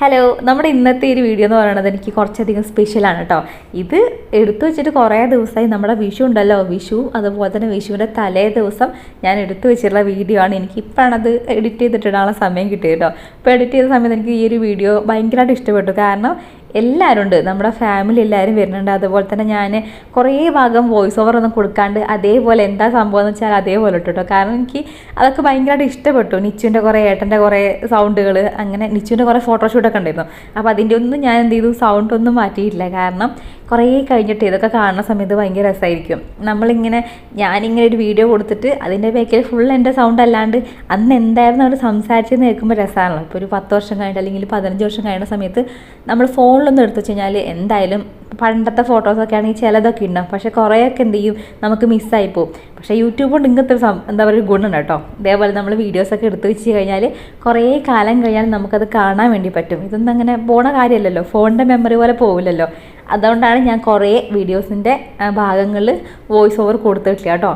Hello നമ്മുടെ ഇന്നത്തെ ഒരു വീഡിയോ എന്ന് പറയുന്നത് എനിക്ക് കുറച്ചധികം സ്പെഷ്യലാണ് കേട്ടോ ഇത് എടുത്തു വെച്ചിട്ട് കുറേ ദിവസമായി നമ്മുടെ വിഷു ഉണ്ടല്ലോ. വിഷു അതുപോലെ തന്നെ വിഷുവിന്റെ തലേ ദിവസം ഞാൻ എടുത്തു വെച്ചിട്ടുള്ള വീഡിയോ ആണ്. എനിക്ക് ഇപ്പോഴാണ് അത് എഡിറ്റ് ചെയ്തിട്ടിടാനുള്ള സമയം കിട്ടിയത് കേട്ടോ അപ്പോൾ എഡിറ്റ് ചെയ്ത സമയത്ത് എനിക്ക് ഈ ഒരു വീഡിയോ ഭയങ്കരമായിട്ട് ഇഷ്ടപ്പെട്ടു. കാരണം എല്ലാവരും ഉണ്ട്. നമ്മുടെ ഫാമിലി എല്ലാവരും വരുന്നുണ്ട്. അതുപോലെ തന്നെ ഞാൻ കുറേ ഭാഗം വോയിസ് ഓവർ ഒന്നും കൊടുക്കാണ്ട് അതേപോലെ എന്താ സംഭവം എന്ന് വെച്ചാൽ അതേപോലെ ഇട്ടു കാരണം എനിക്ക് അതൊക്കെ ഭയങ്കരമായിട്ട് ഇഷ്ടപ്പെട്ടു. നിച്ചുവിന്റെ കുറേ ഏട്ടന്റെ കുറേ സൗണ്ടുകൾ അങ്ങനെ നിച്ചുവിന്റെ കുറേ ഫോട്ടോഷൂട്ടൊക്കെ ഉണ്ടായിരുന്നു അപ്പോൾ അതിന്റെ ഒന്നും ഞാൻ എന്ത് ചെയ്തു? സൗണ്ട് ഒന്നും മാറ്റിയിട്ടില്ല. കാരണം കുറേ കഴിഞ്ഞിട്ട് ഇതൊക്കെ കാണുന്ന സമയത്ത് ഭയങ്കര രസമായിരിക്കും നമ്മളിങ്ങനെ ഞാനിങ്ങനെ ഒരു വീഡിയോ കൊടുത്തിട്ട് അതിന്റെ ബാക്കിൽ ഫുൾ എന്റെ സൗണ്ട് അല്ലാണ്ട് അന്ന് എന്തായിരുന്നു അവർ സംസാരിച്ചെന്ന് കേൾക്കുമ്പോൾ രസമാണല്ലോ ഇപ്പോൾ ഒരു പത്ത് വർഷം കഴിഞ്ഞിട്ട് അല്ലെങ്കിൽ പതിനഞ്ച് വർഷം കഴിയുന്ന സമയത്ത് നമ്മൾ ഫോണിലൊന്നും എടുത്തു വെച്ച് കഴിഞ്ഞാൽ എന്തായാലും പണ്ടത്തെ ഫോട്ടോസൊക്കെ ആണെങ്കിൽ ചിലതൊക്കെ ഉണ്ടാവും പക്ഷേ കുറേയൊക്കെ എന്ത് ചെയ്യും? നമുക്ക് മിസ്സായി പോകും പക്ഷേ യൂട്യൂബ് കൊണ്ട് ഇങ്ങനത്തെ എന്താ പറയുക ഗുണമുണ്ട് കേട്ടോ. ഇതേപോലെ നമ്മൾ വീഡിയോസൊക്കെ എടുത്തു വെച്ച് കഴിഞ്ഞാൽ കുറേ കാലം കഴിഞ്ഞാൽ നമുക്കത് കാണാൻ വേണ്ടി പറ്റും. ഇതൊന്നും അങ്ങനെ പോണ കാര്യമല്ലല്ലോ. ഫോണിന്റെ മെമ്മറി പോലെ പോവില്ലല്ലോ. അതുകൊണ്ടാണ് ഞാൻ കുറേ വീഡിയോസിന്റെ ഭാഗങ്ങളിൽ വോയിസ് ഓവർ കൊടുത്തിട്ടില്ല കേട്ടോ.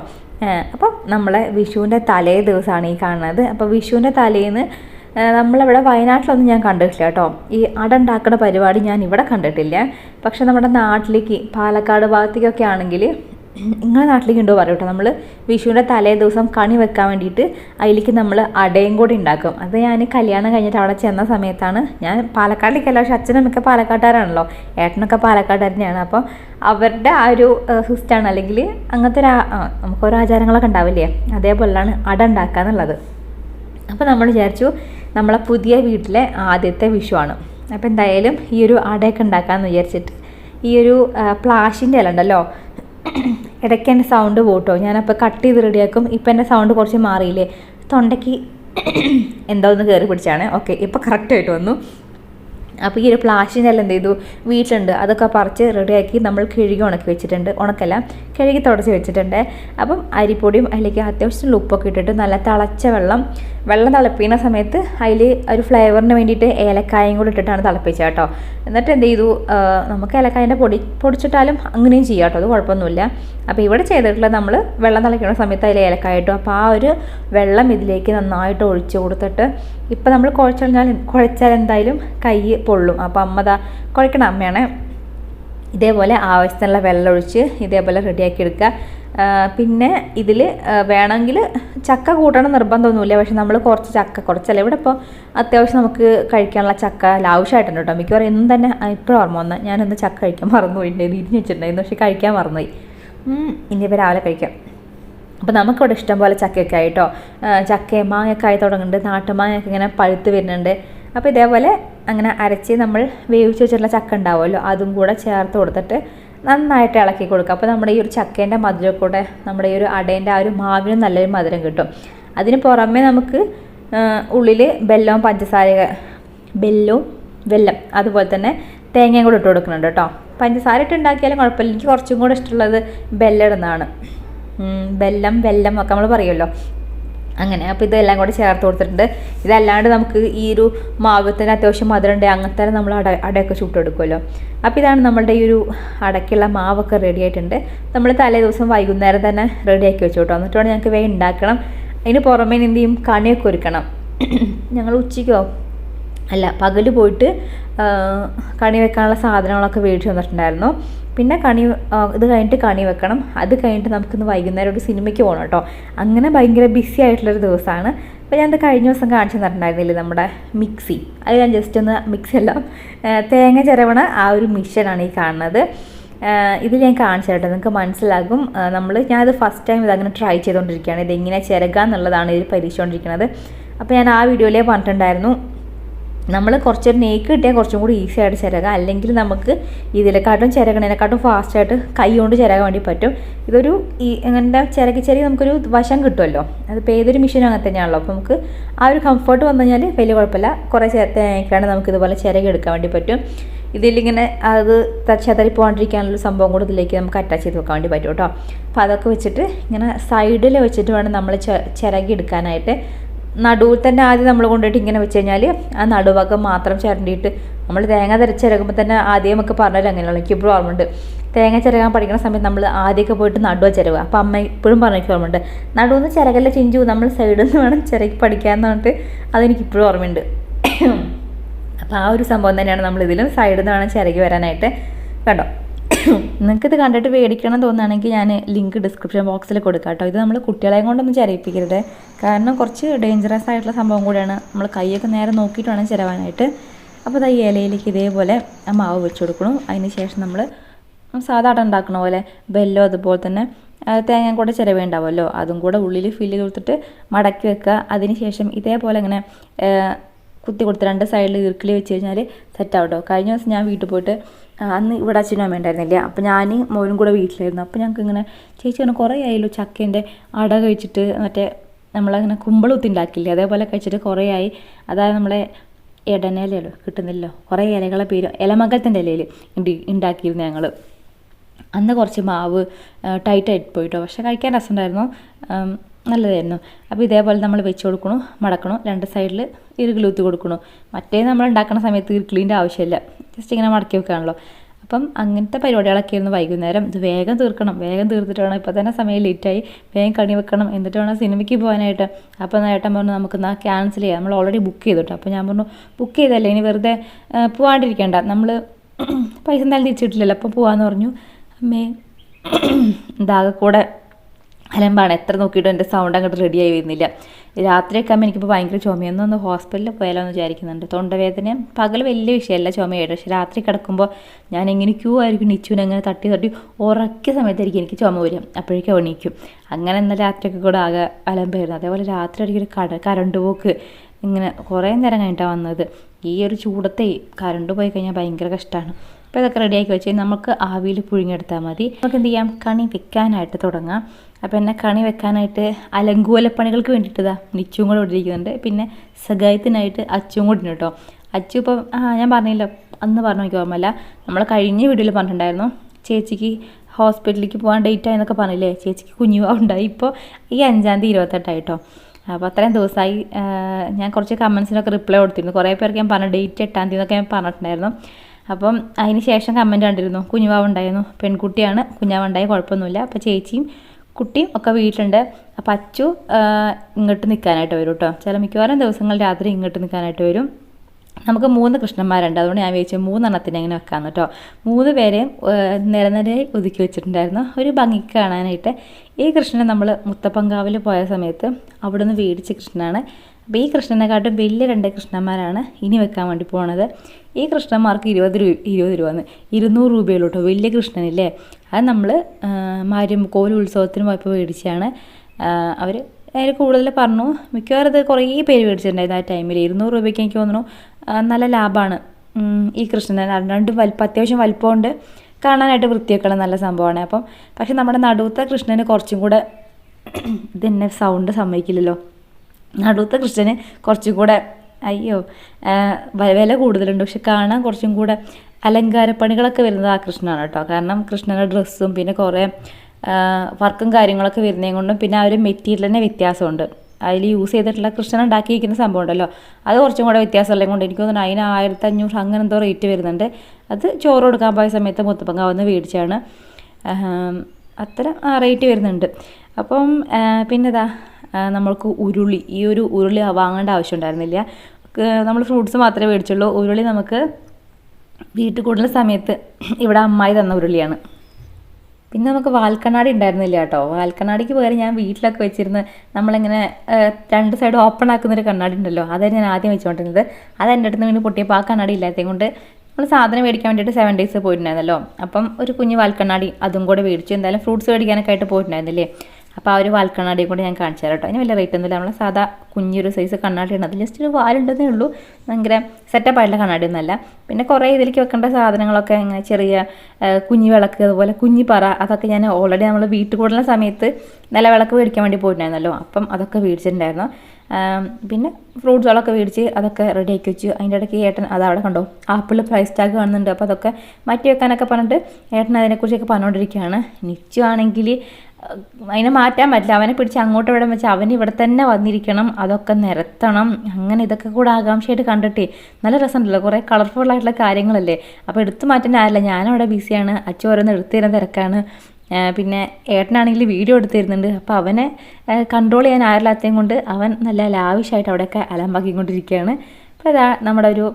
അപ്പം നമ്മളെ വിഷുവിന്റെ തലേ ദിവസമാണ് ഈ കാണുന്നത്. അപ്പോൾ വിഷുവിന്റെ തലേന്ന് നമ്മളിവിടെ വയനാട്ടിലൊന്നും ഞാൻ കണ്ടിട്ടില്ല കേട്ടോ. ഈ അട ഉണ്ടാക്കുന്ന പരിപാടി ഞാൻ ഇവിടെ കണ്ടിട്ടില്ല. പക്ഷെ നമ്മുടെ നാട്ടിലേക്ക് പാലക്കാട് ഭാഗത്തേക്കൊക്കെ ആണെങ്കിൽ നിങ്ങളുടെ നാട്ടിലേക്ക് ഉണ്ടോ പറയും കേട്ടോ നമ്മൾ വിഷുവിന്റെ തലേ ദിവസം കണി വെക്കാൻ വേണ്ടിയിട്ട് അതിലേക്ക് നമ്മൾ അടയും കൂടി ഉണ്ടാക്കും. അത് ഞാൻ കല്യാണം കഴിഞ്ഞിട്ട് അവിടെ ചെന്ന സമയത്താണ് ഞാൻ പാലക്കാട്ടിലേക്കല്ല പക്ഷെ മിക്ക പാലക്കാട്ടുകാരാണല്ലോ. ഏട്ടനൊക്കെ പാലക്കാട് തന്നെയാണ് അപ്പോൾ അവരുടെ ആ ഒരു സിസ്റ്റാണ്. അല്ലെങ്കിൽ അങ്ങനത്തെ ഒരു നമുക്ക് ഓരോ ആചാരങ്ങളൊക്കെ ഉണ്ടാവില്ലേ? അതേപോലെയാണ് അട ഉണ്ടാക്കുക എന്നുള്ളത്. അപ്പോൾ നമ്മൾ വിചാരിച്ചു നമ്മളെ പുതിയ വീട്ടിലെ ആദ്യത്തെ വിഷുവാണ്. അപ്പോൾ എന്തായാലും ഈ ഒരു അടയൊക്കെ ഉണ്ടാക്കാമെന്ന് വിചാരിച്ചിട്ട് ഈ ഒരു പ്ലാഷിന്റെ ഇല ഉണ്ടല്ലോ. ഇടയ്ക്ക് എന്റെ സൗണ്ട് പോട്ടോ. ഞാനപ്പോൾ കട്ട് ചെയ്ത് റെഡിയാക്കും ഇപ്പം എന്റെ സൗണ്ട് കുറച്ച് മാറിയില്ലേ? തൊണ്ടയ്ക്ക് എന്തോ ഒന്ന് കയറി പിടിച്ചാണ്. ഓക്കെ ഇപ്പോൾ കറക്റ്റായിട്ട് വന്നു. അപ്പോൾ ഈ ഒരു പ്ലാസ്റ്റിനെല്ലാം എന്ത് ചെയ്തു? വീട്ടിലുണ്ട്. അതൊക്കെ പറിച്ച് റെഡിയാക്കി നമ്മൾ കിഴുകി ഉണക്കി വെച്ചിട്ടുണ്ട്. ഉണക്കല്ല കിഴുകി തുടച്ച് വെച്ചിട്ടുണ്ട്. അപ്പം അരിപ്പൊടിയും അതിലേക്ക് അത്യാവശ്യം ഉപ്പൊക്കെ ഇട്ടിട്ട് നല്ല തിളച്ച വെള്ളം വെള്ളം തിളപ്പിക്കുന്ന സമയത്ത് അതിൽ ഒരു ഫ്ലേവറിന് വേണ്ടിയിട്ട് ഏലക്കായും കൂടി ഇട്ടിട്ടാണ് തിളപ്പിച്ചത് കേട്ടോ. എന്നിട്ട് എന്ത് ചെയ്തു? നമുക്ക് ഏലക്കായന്റെ പൊടി പൊടിച്ചിട്ടാലും അങ്ങനെയും ചെയ്യാം കേട്ടോ. അത് കുഴപ്പമൊന്നുമില്ല. അപ്പോൾ ഇവിടെ ചെയ്തിട്ടുള്ള നമ്മൾ വെള്ളം തിളയ്ക്കുന്ന സമയത്ത് അതിൽ ഏലക്കായ ഇട്ടു. അപ്പോൾ ആ ഒരു വെള്ളം ഇതിലേക്ക് നന്നായിട്ട് ഒഴിച്ച് കൊടുത്തിട്ട് ഇപ്പം നമ്മൾ കുഴച്ചാൽ കുഴച്ചാൽ എന്തായാലും കൈ പൊള്ളും. അപ്പോൾ അമ്മ ദാ കുഴക്കണ അമ്മയാണ്. ഇതേപോലെ ആവശ്യത്തിനുള്ള വെള്ളം ഒഴിച്ച് ഇതേപോലെ റെഡിയാക്കി എടുക്കുക. പിന്നെ ഇതിൽ വേണമെങ്കിൽ ചക്ക കൂട്ടണം നിർബന്ധമൊന്നുമില്ല. പക്ഷെ നമ്മൾ കുറച്ച് ചക്ക കുറച്ചല്ല ഇവിടെ ഇപ്പോൾ അത്യാവശ്യം നമുക്ക് കഴിക്കാനുള്ള ചക്ക ലാവശ്യമായിട്ടുണ്ട് കേട്ടോ. മിക്കവാറും എന്നും തന്നെ ഇപ്പോഴും ഓർമ്മ വന്ന്. ഞാനൊന്ന് ചക്ക കഴിക്കാൻ മറന്നുപോയിട്ടുണ്ടായിരുന്നു ഇരിഞ്ഞ് വെച്ചിട്ടുണ്ടായിരുന്നു. പക്ഷെ കഴിക്കാൻ മറന്നുപോയി. ഇനിയിപ്പോൾ രാവിലെ കഴിക്കാം. അപ്പോൾ നമുക്കിവിടെ ഇഷ്ടം പോലെ ചക്കയൊക്കെ ആയിട്ടോ ചക്കയും മാങ്ങയൊക്കെ ആയി തുടങ്ങുന്നുണ്ട്. നാട്ടുമാങ്ങയൊക്കെ ഇങ്ങനെ പഴുത്ത് വരുന്നുണ്ട്. അപ്പോൾ ഇതേപോലെ അങ്ങനെ അരച്ച് നമ്മൾ വേവിച്ച് വെച്ചിട്ടുള്ള ചക്ക ഉണ്ടാവുമല്ലോ അതും കൂടെ ചേർത്ത് കൊടുത്തിട്ട് നന്നായിട്ട് ഇളക്കി കൊടുക്കുക. അപ്പോൾ നമ്മുടെ ഈ ഒരു ചക്കേന്റെ മധുരം കൂടെ നമ്മുടെ ഈ ഒരു അടേന്റെ ആ ഒരു മാവിനും നല്ലൊരു മധുരം കിട്ടും. അതിന് പുറമെ നമുക്ക് ഉള്ളിൽ ബെല്ലവും പഞ്ചസാര ബെല്ലവും വെല്ലം അതുപോലെ തന്നെ തേങ്ങയും കൂടെ ഇട്ട് കൊടുക്കുന്നുണ്ട് കേട്ടോ. പഞ്ചസാര ഇട്ട് ഉണ്ടാക്കിയാലും കുഴപ്പമില്ല. എനിക്ക് കുറച്ചും കൂടെ ഇഷ്ടമുള്ളത് ബെല്ലിടുന്നതാണ്. ബെല്ലം വെല്ലം ഒക്കെ നമ്മൾ പറയുമല്ലോ. അങ്ങനെ. അപ്പോൾ ഇതെല്ലാം കൂടെ ചേർത്ത് കൊടുത്തിട്ടുണ്ട്. ഇതല്ലാണ്ട് നമുക്ക് ഈ ഒരു മാവത്തിന് അത്യാവശ്യം മധുരം ഉണ്ട് അങ്ങനത്തെ നമ്മൾ അട അടയൊക്കെ ചുട്ടെടുക്കുമല്ലോ. അപ്പോൾ ഇതാണ് നമ്മളുടെ ഈ ഒരു അടയ്ക്കുള്ള മാവൊക്കെ റെഡി ആയിട്ടുണ്ട്. നമ്മൾ തലേ ദിവസം വൈകുന്നേരം തന്നെ റെഡിയാക്കി വെച്ചു കേട്ടോ. എന്നിട്ട് ഞങ്ങൾക്ക് വേഗം ഉണ്ടാക്കണം അതിന് പുറമേ എന്ത് ചെയ്യും? കണിയൊക്കെ ഒരുക്കണം. ഞങ്ങൾ ഉച്ചയ്ക്കോ? അല്ല പകൽ പോയിട്ട് കണി വെക്കാനുള്ള സാധനങ്ങളൊക്കെ മേടിച്ച് വന്നിട്ടുണ്ടായിരുന്നു. പിന്നെ കണി ഇത് കഴിഞ്ഞിട്ട് കണി വെക്കണം. അത് കഴിഞ്ഞിട്ട് നമുക്കിന്ന് വൈകുന്നേരം ഒരു സിനിമയ്ക്ക് പോകണം കേട്ടോ. അങ്ങനെ ഭയങ്കര ബിസി ആയിട്ടുള്ളൊരു ദിവസമാണ്. അപ്പോൾ ഞാനത് കഴിഞ്ഞ ദിവസം കാണിച്ചു തന്നിട്ടുണ്ടായിരുന്നില്ലേ നമ്മുടെ മിക്സി? അത് ഞാൻ ജസ്റ്റ് ഒന്ന് മിക്സി എല്ലാം തേങ്ങ ചിരവണ ആ ഒരു മിഷനാണ് ഈ കാണുന്നത്. ഇതിൽ ഞാൻ കാണിച്ചു നിങ്ങൾക്ക് മനസ്സിലാകും. നമ്മൾ ഞാനത് ഫസ്റ്റ് ടൈം ഇതങ്ങനെ ട്രൈ ചെയ്തുകൊണ്ടിരിക്കുകയാണ് ഇതെങ്ങനെ ചിരക എന്നുള്ളതാണ് ഇതിൽ പരീക്ഷിച്ചുകൊണ്ടിരിക്കുന്നത് അപ്പോൾ ഞാൻ ആ വീഡിയോയിലേ പറഞ്ഞിട്ടുണ്ടായിരുന്നു. നമ്മൾ കുറച്ചൊരു നെയ്ക്ക് കിട്ടിയാൽ കുറച്ചും കൂടി ഈസി ആയിട്ട് ചിരക. അല്ലെങ്കിൽ നമുക്ക് ഇതിനെക്കാട്ടും ചിരകണേനെക്കാട്ടും ഫാസ്റ്റായിട്ട് കൈ കൊണ്ട് ചിരകാൻ വേണ്ടി പറ്റും. ഇതൊരു ഈ അങ്ങനത്തെ ചിരകി ചിരകി നമുക്കൊരു വശം കിട്ടുമല്ലോ. അതിപ്പോൾ ഏതൊരു മെഷീനും അങ്ങനെ തന്നെയാണല്ലോ. അപ്പോൾ നമുക്ക് ആ ഒരു കംഫർട്ട് വന്നു കഴിഞ്ഞാൽ വലിയ കുഴപ്പമില്ല. കുറേ ചേർത്തേക്കാണ് നമുക്ക് ഇതുപോലെ ചിരകി എടുക്കാൻ വേണ്ടി പറ്റും. ഇതിലിങ്ങനെ അത് ചതറി പോകാണ്ടിരിക്കാനുള്ള സംഭവം കൂടെ ഇതിലേക്ക് നമുക്ക് അറ്റാച്ച് ചെയ്ത് വെക്കാൻ വേണ്ടി പറ്റും കേട്ടോ. അപ്പോൾ അതൊക്കെ വെച്ചിട്ട് ഇങ്ങനെ സൈഡിൽ വെച്ചിട്ട് വേണം നമ്മൾ ചിരകി എടുക്കാനായിട്ട്. നടുവിൽ തന്നെ ആദ്യം നമ്മൾ കൊണ്ടുപോയിട്ട് ഇങ്ങനെ വെച്ച് കഴിഞ്ഞാൽ ആ നടുവകം മാത്രം ചിരണ്ടിയിട്ട് നമ്മൾ തേങ്ങ തിരച്ചിറങ്ങുമ്പോൾ തന്നെ ആദ്യം ഒക്കെ പറഞ്ഞാൽ അങ്ങനെയുള്ള എനിക്ക് ഇപ്പോഴും ഓർമ്മയുണ്ട്. തേങ്ങ ചിരകാൻ പഠിക്കുന്ന സമയത്ത് നമ്മൾ ആദ്യമൊക്കെ പോയിട്ട് നടുവ ചിരവുക അപ്പം അമ്മ ഇപ്പോഴും പറഞ്ഞിട്ട് ഓർമ്മയുണ്ട്. നടുവെന്ന് ചിരകല്ല ചിഞ്ചു നമ്മൾ സൈഡിൽ നിന്ന് വേണം ചിരക്ക് പഠിക്കാമെന്ന് പറഞ്ഞിട്ട് അതെനിക്ക് ഇപ്പോഴും ഓർമ്മയുണ്ട്. അപ്പം അപ്പോൾ ആ ഒരു സംഭവം തന്നെയാണ് നമ്മൾ ഇതിലും സൈഡിൽ നിന്ന് വേണം ചിരകി വരാനായിട്ട്. കണ്ടോ? നിങ്ങൾക്കിത് കണ്ടിട്ട് മേടിക്കണം തോന്നുകയാണെങ്കിൽ ഞാൻ ലിങ്ക് ഡിസ്ക്രിപ്ഷൻ ബോക്സിൽ കൊടുക്കാം കേട്ടോ. ഇത് നമ്മൾ കുട്ടികളെ കൊണ്ടൊന്നും ചിരയിപ്പിക്കരുത്. കാരണം കുറച്ച് ഡേഞ്ചറസ് ആയിട്ടുള്ള സംഭവം കൂടിയാണ് നമ്മൾ കൈയൊക്കെ നേരെ നോക്കിയിട്ട് വേണം ചിരവാനായിട്ട്. അപ്പോൾ അത് ഈ ഇലയിലേക്ക് ഇതേപോലെ ആ മാവ് വെച്ച് കൊടുക്കണം. അതിന് ശേഷം നമ്മൾ സാധാരണ ഉണ്ടാക്കണ പോലെ ബെല്ലോ അതുപോലെ തന്നെ തേങ്ങ കൂടെ ചിരവേണ്ടാവുമല്ലോ. അതും കൂടെ ഉള്ളിൽ ഫില്ല് കൊടുത്തിട്ട് മടക്കി വെക്കുക. അതിന് ശേഷം ഇതേപോലെ ഇങ്ങനെ കുത്തി കൊടുത്ത് രണ്ട് സൈഡിൽ ഇറുക്കിൽ വെച്ച് കഴിഞ്ഞാൽ സെറ്റ് ആവട്ടോ കഴിഞ്ഞ ദിവസം ഞാൻ വീട്ടിൽ പോയിട്ട് അന്ന് ഇവിടെ അച്ഛനും അമ്മ ഉണ്ടായിരുന്നില്ല? അപ്പോൾ ഞാൻ മോനും കൂടെ വീട്ടിലായിരുന്നു. അപ്പോൾ ഞങ്ങൾക്ക് ഇങ്ങനെ ചേച്ചി അങ്ങനെ കുറേ ആയല്ലോ ചക്കേന്റെ അട കഴിച്ചിട്ട് മറ്റേ നമ്മളങ്ങനെ കുമ്പളൊത്തി ഉണ്ടാക്കില്ലേ? അതേപോലെ കഴിച്ചിട്ട് കുറേ ആയി. അതായത് നമ്മളെ ഇടനിലയല്ലോ കിട്ടുന്നില്ലല്ലോ. കുറേ ഇലകളെ പേര് ഇലമകത്തിന്റെ ഇലയിൽ ഉണ്ടാക്കിയിരുന്നു ഞങ്ങൾ അന്ന് കുറച്ച് മാവ് ടൈറ്റായിട്ട് പോയിട്ടോ. പക്ഷെ കഴിക്കാൻ രസമുണ്ടായിരുന്നു. നല്ലതായിരുന്നു. അപ്പോൾ ഇതേപോലെ നമ്മൾ വെച്ച് കൊടുക്കണു മടക്കണം രണ്ട് സൈഡിൽ ഇറുകിലൂത്തി കൊടുക്കണു. മറ്റേ നമ്മൾ ഉണ്ടാക്കുന്ന സമയത്ത് ഇറുക്കിളിന്റെ ആവശ്യമില്ല. ജസ്റ്റ് ഇങ്ങനെ മടക്കി വെക്കുകയാണല്ലോ അപ്പം അങ്ങനത്തെ പരിപാടികളൊക്കെ ആയിരുന്നു വൈകുന്നേരം. ഇത് വേഗം തീർക്കണം. വേഗം തീർത്തിട്ട് വേണം. ഇപ്പോൾ തന്നെ സമയം ലേറ്റായി വേഗം കണി വെക്കണം. എന്നിട്ട് വേണം സിനിമയ്ക്ക് പോകാനായിട്ട്. അപ്പോൾ ഏട്ടൻ പറഞ്ഞു നമുക്ക് എന്നാൽ ക്യാൻസൽ ചെയ്യാം. നമ്മൾ ഓൾറെഡി ബുക്ക് ചെയ്തിട്ട്. അപ്പോൾ ഞാൻ പറഞ്ഞു ബുക്ക് ചെയ്തല്ലേ? ഇനി വെറുതെ പോകാണ്ടിരിക്കേണ്ട നമ്മൾ പൈസ എന്തായാലും തിരിച്ചിട്ടില്ലല്ലോ. അപ്പോൾ പോകാമെന്ന് പറഞ്ഞു. അമ്മേ ഇതാകെ കൂടെ അലമ്പാണ്. എത്ര നോക്കിയിട്ടും എന്റെ സൗണ്ട് അങ്ങോട്ട് റെഡിയായി വരുന്നില്ല. രാത്രിയൊക്കെ ആകുമ്പോൾ എനിക്കിപ്പോൾ ഭയങ്കര ചുമയൊന്നും ഒന്ന് ഹോസ്പിറ്റലിൽ പോയാലോ എന്ന് വിചാരിക്കുന്നുണ്ട്. തൊണ്ടവേദന. പകൽ വലിയ വിഷയമല്ല ചുമയായിട്ട് പക്ഷേ രാത്രി കിടക്കുമ്പോൾ ഞാൻ എങ്ങനെ ക്യൂ ആയിരിക്കും നിച്ചുവിനെ അങ്ങനെ തട്ടി തട്ടി ഉറക്കിയ സമയത്തായിരിക്കും എനിക്ക് ചുമ വരും അപ്പോഴേക്കും എണീക്കും. അങ്ങനെ എന്നാൽ രാത്രിയൊക്കെ കൂടെ ആകെ അലമ്പായിരുന്നു. അതേപോലെ രാത്രി ഇടയ്ക്ക് ഒരു കട കരണ്ട് പോക്ക് ഇങ്ങനെ കുറേ നേരം കഴിഞ്ഞിട്ടാണ് വന്നത്. ഈ ഒരു ചൂടത്തെ കരണ്ട് പോയി കഴിഞ്ഞാൽ ഭയങ്കര കഷ്ടമാണ് അപ്പോൾ ഇതൊക്കെ റെഡിയാക്കി വെച്ച് നമുക്ക് ആവിയിൽ പുഴുങ്ങിയെടുത്താൽ മതി. നമുക്ക് എന്ത് ചെയ്യാം? കണി വെക്കാനായിട്ട് തുടങ്ങാം. അപ്പോൾ എന്നെ കണി വെക്കാനായിട്ട് അലങ്കൂലപ്പണികൾക്ക് വേണ്ടിയിട്ടതാ നിച്ചും കൂടെ ഇട്ടിരിക്കുന്നുണ്ട് പിന്നെ സഹായത്തിനായിട്ട് അച്ചും കൂടി ഉണ്ട് കേട്ടോ. അച്ചു ഇപ്പം ആ ഞാൻ പറഞ്ഞില്ല. അന്ന് പറഞ്ഞു നോക്കി ഓർമ്മല്ല നമ്മൾ കഴിഞ്ഞ വീഡിയോയിൽ പറഞ്ഞിട്ടുണ്ടായിരുന്നു. ചേച്ചിക്ക് ഹോസ്പിറ്റലിലേക്ക് പോകാൻ ഡേറ്റ് ആയെന്നൊക്കെ പറഞ്ഞില്ലേ? ചേച്ചിക്ക് കുഞ്ഞു ഉണ്ടായി ഇപ്പോൾ ഈ അഞ്ചാം തീയതി ഇരുപത്തെട്ടായിട്ടോ അപ്പോൾ അത്രയും ദിവസമായി ഞാൻ കുറച്ച് കമൻസിനൊക്കെ റിപ്ലൈ കൊടുത്തിരുന്നു. കുറേ പേർക്ക് ഞാൻ പറഞ്ഞ ഡേറ്റ് എട്ടാം തീയതി എന്നൊക്കെ ഞാൻ പറഞ്ഞിട്ടുണ്ടായിരുന്നു. അപ്പം അതിന് ശേഷം കമന്റ് കണ്ടിരുന്നു കുഞ്ഞുവാവ് ഉണ്ടായിരുന്നു പെൺകുട്ടിയാണ് കുഞ്ഞാവ് ഉണ്ടായി കുഴപ്പമൊന്നുമില്ല. അപ്പോൾ ചേച്ചിയും കുട്ടിയും ഒക്കെ വീട്ടിലുണ്ട്. അപ്പം അച്ചു ഇങ്ങോട്ട് നിൽക്കാനായിട്ട് വരും കേട്ടോ. ചില മിക്കവാറും ദിവസങ്ങൾ രാത്രി ഇങ്ങോട്ട് നിൽക്കാനായിട്ട് വരും. നമുക്ക് മൂന്ന് കൃഷ്ണന്മാരുണ്ട്. അതുകൊണ്ട് ഞാൻ വിചാരിച്ചു മൂന്നെണ്ണത്തിന് എങ്ങനെ വെക്കാമെന്ന് കേട്ടോ. മൂന്ന് പേരെയും നിരനിരയായി ഒതുക്കി വെച്ചിട്ടുണ്ടായിരുന്നു. ഒരു ഭംഗി കാണാനായിട്ട് ഈ കൃഷ്ണനെ നമ്മൾ മുത്തപ്പങ്കാവിൽ പോയ സമയത്ത് അവിടുന്ന് മേടിച്ച കൃഷ്ണനാണ്. അപ്പോൾ ഈ കൃഷ്ണനെക്കാട്ടും വലിയ രണ്ട് കൃഷ്ണന്മാരാണ് ഇനി വെക്കാൻ വേണ്ടി പോണത്. ഈ കൃഷ്ണന്മാർക്ക് ഇരുപത് രൂപ ഇരുപത് രൂപ ഇരുന്നൂറ് രൂപയുള്ളൂ കേട്ടോ വലിയ കൃഷ്ണനില്ലേ? അത് നമ്മൾ മാര്യം കോൽ ഉത്സവത്തിന് പോയപ്പോൾ മേടിച്ചാണ്. അവർ അതിൽ കൂടുതൽ പറഞ്ഞു. മിക്കവാറും അത് കുറേ പേര് മേടിച്ചിട്ടുണ്ടായിരുന്നു ആ ടൈമിൽ ഇരുന്നൂറ് രൂപയ്ക്ക് എനിക്ക് തോന്നുന്നു നല്ല ലാഭമാണ് ഈ കൃഷ്ണൻ രണ്ടും വലിപ്പം അത്യാവശ്യം വലിപ്പമുണ്ട്. കാണാനായിട്ട് വൃത്തിയൊക്കെയുള്ള നല്ല സംഭവമാണ്. അപ്പം പക്ഷെ നമ്മുടെ നടുവത്തെ കൃഷ്ണന് കുറച്ചും കൂടെ ഇതെന്നെ സൗണ്ട് സമ്മതിക്കില്ലല്ലോ. നടുവത്തെ കൃഷ്ണന് കുറച്ചും കൂടെ അയ്യോ വില കൂടുതലുണ്ട്. പക്ഷെ കാണാൻ കുറച്ചും കൂടെ അലങ്കാരപ്പണികളൊക്കെ വരുന്നത് ആ കൃഷ്ണനാണ് കേട്ടോ. കാരണം കൃഷ്ണന്റെ ഡ്രസ്സും പിന്നെ കുറേ വർക്കും കാര്യങ്ങളൊക്കെ വരുന്നതും കൊണ്ടും പിന്നെ ആ ഒരു മെറ്റീരിയൽ തന്നെ വ്യത്യാസമുണ്ട്. അതിൽ യൂസ് ചെയ്തിട്ടുള്ള കൃഷ്ണൻ ഉണ്ടാക്കിയിരിക്കുന്ന സംഭവം ഉണ്ടല്ലോ അത് കുറച്ചും കൂടെ വ്യത്യാസമുള്ളത് കൊണ്ട് എനിക്ക് തോന്നുന്നു അതിന് ആയിരത്തി അഞ്ഞൂറ് അങ്ങനെ എന്തോ റേറ്റ് വരുന്നുണ്ട്. അത് ചോറ് കൊടുക്കാൻ പോയ സമയത്ത് മുത്തപ്പങ്ക വന്ന് മേടിച്ചാണ്. അത്ര റേറ്റ് വരുന്നുണ്ട്. അപ്പം പിന്നെ ഇതാ നമ്മൾക്ക് ഉരുളി ഈ ഒരു ഉരുളി വാങ്ങേണ്ട ആവശ്യം ഉണ്ടായിരുന്നില്ല നമ്മൾ ഫ്രൂട്ട്സ് മാത്രമേ മേടിച്ചുള്ളൂ. ഉരുളി നമുക്ക് വീട്ടിൽ കൂടുതൽ സമയത്ത് ഇവിടെ അമ്മായി തന്ന ഉരുളിയാണ്. പിന്നെ നമുക്ക് വാൽക്കണ്ണാടി ഉണ്ടായിരുന്നില്ല കേട്ടോ. വാൽക്കണ്ണാടിക്ക് പകരം ഞാൻ വീട്ടിലൊക്കെ വെച്ചിരുന്ന് നമ്മളിങ്ങനെ രണ്ട് സൈഡ് ഓപ്പൺ ആക്കുന്നൊരു കണ്ണാടി ഉണ്ടല്ലോ അതായിരുന്നു ഞാൻ ആദ്യം വെച്ചുകൊണ്ടിരുന്നത്. അത് എന്റെ അടുത്ത് വീണ് പൊട്ടിയപ്പോൾ ആ കണ്ണാടി ഇല്ലാത്തത് കൊണ്ട് നമ്മൾ സാധനം മേടിക്കാൻ വേണ്ടിയിട്ട് സെവൻ ഡേയ്സ് പോയിട്ടുണ്ടായിരുന്നല്ലോ. അപ്പം ഒരു കുഞ്ഞ് വാൽക്കണ്ണാടി അതും കൂടെ മേടിച്ചു. എന്തായാലും ഫ്രൂട്ട്സ് മേടിക്കാനൊക്കെ ആയിട്ട് പോയിട്ടുണ്ടായിരുന്നില്ലേ? അപ്പോൾ ആ ഒരു വാൽക്കണ്ണാടിയും കൂടെ ഞാൻ കാണിച്ചു തരാം കേട്ടോ. അതിന് വലിയ റേറ്റ് ഒന്നുമില്ല. നമ്മൾ സാധാ കുഞ്ഞൊരു സൈസ് കണ്ണാടിയാണ് അത് ജസ്റ്റ് ഒരു വാലുണ്ടെന്നേ ഉള്ളൂ. ഭയങ്കര സെറ്റപ്പ് ആയിട്ടുള്ള കണ്ണാടി ഒന്നല്ല പിന്നെ കുറേ ഇതിലേക്ക് വെക്കേണ്ട സാധനങ്ങളൊക്കെ ഇങ്ങനെ ചെറിയ കുഞ്ഞു വിളക്ക് അതുപോലെ കുഞ്ഞി പറ അതൊക്കെ ഞാൻ ഓൾറെഡി നമ്മൾ വീട്ടിൽ കൂടുന്ന സമയത്ത് നല്ല വിളക്ക് മേടിക്കാൻ വേണ്ടി പോയിട്ടുണ്ടായിരുന്നല്ലോ. അപ്പം അതൊക്കെ മേടിച്ചിട്ടുണ്ടായിരുന്നു. പിന്നെ ഫ്രൂട്ട്സുകളൊക്കെ മേടിച്ച് അതൊക്കെ റെഡിയാക്കി വെച്ചു. അതിന്റെ ഇടയ്ക്ക് ഏട്ടൻ അത് അവിടെ കണ്ടോ? ആപ്പിൾ പ്രൈസ് ടാഗ് കാണുന്നുണ്ട്. അപ്പോൾ അതൊക്കെ മാറ്റി വെക്കാനൊക്കെ പറഞ്ഞിട്ട് ഏട്ടൻ അതിനെക്കുറിച്ചൊക്കെ പറഞ്ഞുകൊണ്ടിരിക്കുകയാണ്. നിച്ചു ആണെങ്കിൽ അതിനെ മാറ്റാൻ പറ്റില്ല. അവനെ പിടിച്ച് അങ്ങോട്ട് ഇവിടെ വെച്ചാൽ അവൻ ഇവിടെ തന്നെ വന്നിരിക്കണം. അതൊക്കെ നിരത്തണം. അങ്ങനെ ഇതൊക്കെ കൂടെ ആകാംക്ഷയായിട്ട് കണ്ടിട്ടേ നല്ല രസമുണ്ടല്ലോ. കുറേ കളർഫുൾ ആയിട്ടുള്ള കാര്യങ്ങളല്ലേ? അപ്പോൾ എടുത്തു മാറ്റാൻ ആരില്ല. ഞാനവിടെ ബിസിയാണ്. അച്ഛൻ ഓരോന്ന് എടുത്തു തരുന്ന തിരക്കാണ്. പിന്നെ ഏട്ടനാണെങ്കിൽ വീഡിയോ എടുത്തു തരുന്നുണ്ട്. അപ്പോൾ അവനെ കൺട്രോൾ ചെയ്യാൻ ആരില്ലാത്തതും കൊണ്ട് അവൻ നല്ല ലാവിഷായിട്ട് അവിടെയൊക്കെ അലമ്പാക്കിക്കൊണ്ടിരിക്കുകയാണ്. അപ്പോൾ അതാ നമ്മുടെ ഒരു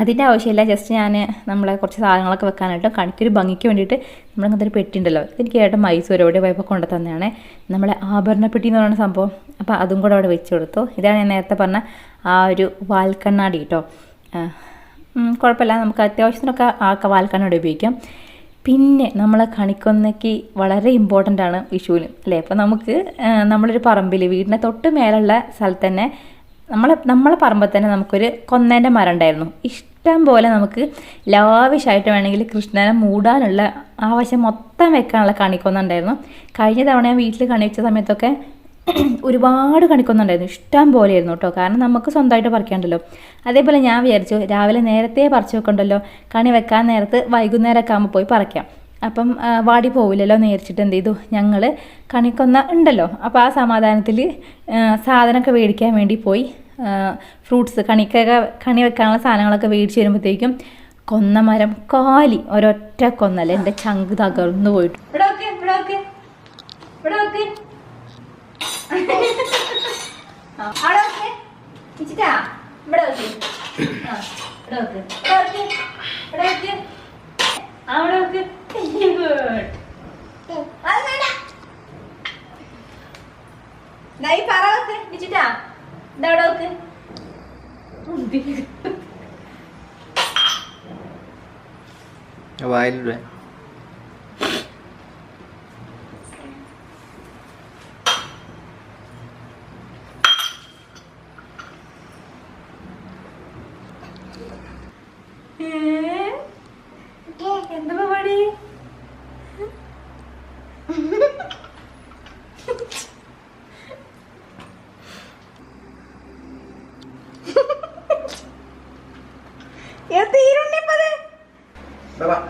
അതിന്റെ ആവശ്യമില്ല. ജസ്റ്റ് ഞാൻ നമ്മളെ കുറച്ച് സാധനങ്ങളൊക്കെ വെക്കാനായിട്ട് കണിക്കൊരു ഭംഗിക്ക് വേണ്ടിയിട്ട് നമ്മളങ്ങനത്തെ ഒരു പെട്ടി ഉണ്ടല്ലോ എനിക്ക് ഏട്ടൻ മൈസൂർ എവിടെ പോയപ്പോൾ കൊണ്ടു തന്നെയാണ് നമ്മളെ ആഭരണ പെട്ടി എന്ന് പറയുന്ന സംഭവം. അപ്പോൾ അതും കൂടെ അവിടെ വെച്ച് കൊടുത്തു. ഇതാണ് ഞാൻ നേരത്തെ പറഞ്ഞ ആ ഒരു വാൽക്കണ്ണാടി കേട്ടോ കുഴപ്പമില്ല. നമുക്ക് അത്യാവശ്യത്തിനൊക്കെ ആ വാൽക്കണ്ണാടി ഉപയോഗിക്കാം. പിന്നെ നമ്മളെ കണിക്കൊന്നയ്ക്ക് വളരെ ഇമ്പോർട്ടന്റ് ആണ് വിഷുവിന് അല്ലേ? അപ്പോൾ നമുക്ക് നമ്മളൊരു പറമ്പിൽ വീടിന്റെ തൊട്ട് മേലുള്ള സ്ഥലത്ത് തന്നെ നമ്മളെ നമ്മളെ പറമ്പിൽ തന്നെ നമുക്കൊരു കൊന്നേന്റെ മരം ഉണ്ടായിരുന്നു. ഇഷ്ടം പോലെ നമുക്ക് ലാവിഷായിട്ട് വേണമെങ്കിൽ കൃഷ്ണനെ മൂടാനുള്ള ആവശ്യം മൊത്തം വെക്കാനുള്ള കണിക്കൊന്നുണ്ടായിരുന്നു കഴിഞ്ഞ തവണ ഞാൻ വീട്ടിൽ കണി വെച്ച സമയത്തൊക്കെ ഒരുപാട് കണിക്കൊന്നുണ്ടായിരുന്നു ഇഷ്ടം പോലെയായിരുന്നു കേട്ടോ. കാരണം നമുക്ക് സ്വന്തമായിട്ട് പറിക്കാണ്ടല്ലോ. അതേപോലെ ഞാൻ വിചാരിച്ചു രാവിലെ നേരത്തെ പറിച്ചു വെക്കണ്ടല്ലോ. കണി വെക്കാൻ നേരത്ത് വൈകുന്നേരമൊക്കെ ആകുമ്പോൾ പോയി പറിക്കാം. അപ്പം വാടി പോവില്ലല്ലോ നേരിച്ചിട്ട് എന്ത് ചെയ്തു? ഞങ്ങൾ കണിക്കൊന്ന ഉണ്ടല്ലോ. അപ്പോൾ ആ സമാധാനത്തിൽ സാധനമൊക്കെ മേടിക്കാൻ വേണ്ടി പോയി. ഫ്രൂട്ട്സ് കണിക്കൊക്കെ കണി വെക്കാനുള്ള സാധനങ്ങളൊക്കെ മേടിച്ച് വരുമ്പോഴത്തേക്കും കൊന്ന മരം കാലി ഒരൊറ്റ കൊന്നല്ല എന്റെ ചങ്ക് തകർന്നു പോയിട്ട്. അവിടെ ഈ പറ വെക്ക്. ഇച്ചിട്ടാ, ദാ വെക്ക്. വായിലിടുവേ ഏ? എന്താ പരിപാടി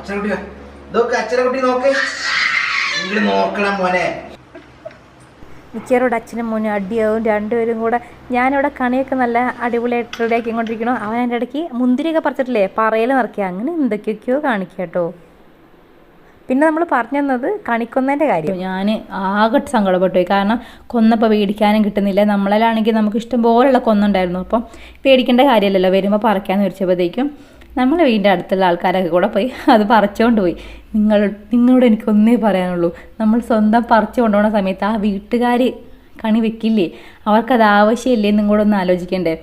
അച്ഛനക്കുട്ടി ഇതൊക്കെ അച്ഛനക്കുട്ടി നോക്ക്. നിങ്ങൾ നോക്കണം മോനെ. മിക്കവാറും അച്ഛനും മോനും അടിയാവും. രണ്ടുപേരും കൂടെ ഞാനിവിടെ കണിയൊക്കെ നല്ല അടിപൊളിയായിട്ട് റെഡിയാക്കിക്കൊണ്ടിരിക്കണോ അവൻ എന്റെ ഇടയ്ക്ക് മുന്തിരിയൊക്കെ പറിച്ചിട്ടില്ലേ? പറയിൽ നിറക്കുക അങ്ങനെ എന്തൊക്കെയൊക്കെയോ കാണിക്കുക കേട്ടോ. പിന്നെ നമ്മൾ പറഞ്ഞു തന്നത് കണിക്കൊന്നേന്റെ കാര്യം. ഞാൻ ആകെ സങ്കടപ്പെട്ടു പോയി. കാരണം കൊന്നപ്പോൾ മേടിക്കാനും കിട്ടുന്നില്ല. നമ്മളാണെങ്കിൽ നമുക്ക് ഇഷ്ടം പോലുള്ള കൊന്നുണ്ടായിരുന്നു. അപ്പം പേടിക്കേണ്ട കാര്യമല്ലല്ലോ. വരുമ്പോൾ പറിക്കാമെന്ന് വിളിച്ചപ്പോഴത്തേക്കും നമ്മൾ വീടിന്റെ അടുത്തുള്ള ആൾക്കാരൊക്കെ കൂടെ പോയി അത് പറിച്ചുകൊണ്ട് പോയി. നിങ്ങൾ നിങ്ങളോട് എനിക്കൊന്നേ പറയാനുള്ളൂ. നമ്മൾ സ്വന്തം പറിച്ചു കൊണ്ടുപോകുന്ന സമയത്ത് ആ വീട്ടുകാർ കണി വെക്കില്ലേ? അവർക്കത് ആവശ്യമില്ലേ എന്നും കൂടെ ഒന്ന് ആലോചിക്കണ്ടേ?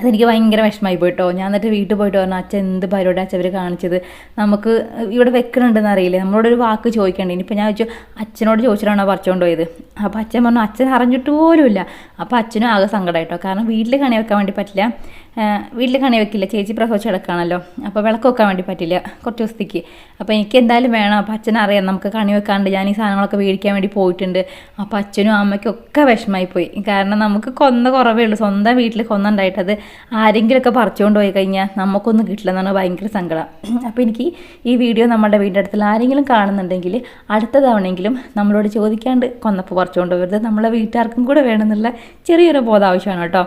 അതെനിക്ക് ഭയങ്കര വിഷമമായി പോയിട്ടോ. ഞാൻ എന്നിട്ട് വീട്ടിൽ പോയിട്ട് പറഞ്ഞു അച്ഛൻ എന്ത് പരിപാടി അച്ഛൻ അവർ കാണിച്ചത്? നമുക്ക് ഇവിടെ വെക്കണുണ്ടെന്ന് അറിയില്ലേ? നമ്മളോട് ഒരു വാക്ക് ചോദിക്കണ്ടേ? ഇനിയിപ്പോൾ ഞാൻ ചോദിച്ചു അച്ഛനോട് ചോദിച്ചിട്ടാണോ പറിച്ചുകൊണ്ട് പോയത്? അപ്പോൾ അച്ഛൻ പറഞ്ഞു അച്ഛൻ അറിഞ്ഞിട്ട് പോലുമില്ല. അപ്പോൾ അച്ഛനും ആകെ സങ്കടമായിട്ടോ കാരണം വീട്ടിൽ കണി വെക്കാൻ വേണ്ടി പറ്റില്ല. വീട്ടിൽ കണി വെക്കില്ല. ചേച്ചി പ്രസവിച്ച് കിടക്കുകയാണല്ലോ. അപ്പോൾ വിളക്ക് വെക്കാൻ വേണ്ടി പറ്റില്ല. കുറച്ച് ദിവസത്തേക്ക്. അപ്പോൾ എനിക്ക് എന്തായാലും വേണം. അപ്പോൾ അച്ഛനറിയാം നമുക്ക് കണി വെക്കാണ്ട് ഞാൻ ഈ സാധനങ്ങളൊക്കെ മേടിക്കാൻ വേണ്ടി പോയിട്ടുണ്ട്. അപ്പോൾ അച്ഛനും അമ്മയ്ക്കും ഒക്കെ വിഷമമായി പോയി കാരണം നമുക്ക് കൊന്ന കുറവേ ഉള്ളൂ. സ്വന്തം വീട്ടിൽ കൊന്ന ഉണ്ടായിട്ടത് ആരെങ്കിലുമൊക്കെ പറിച്ചുകൊണ്ട് പോയി കഴിഞ്ഞാൽ നമുക്കൊന്നും കിട്ടില്ല എന്നാണ് ഭയങ്കര സങ്കടം. അപ്പോൾ എനിക്ക് ഈ വീഡിയോ നമ്മുടെ വീടിന്റെ അടുത്തുള്ള ആരെങ്കിലും കാണുന്നുണ്ടെങ്കിൽ അടുത്ത തവണയെങ്കിലും നമ്മളോട് ചോദിക്കാണ്ട് കൊന്നപ്പോൾ പറിച്ചുകൊണ്ട് പോകരുത്. നമ്മളെ വീട്ടുകാർക്കും കൂടെ വേണമെന്നുള്ള ചെറിയൊരു ബോധം ആവശ്യമാണ് കേട്ടോ.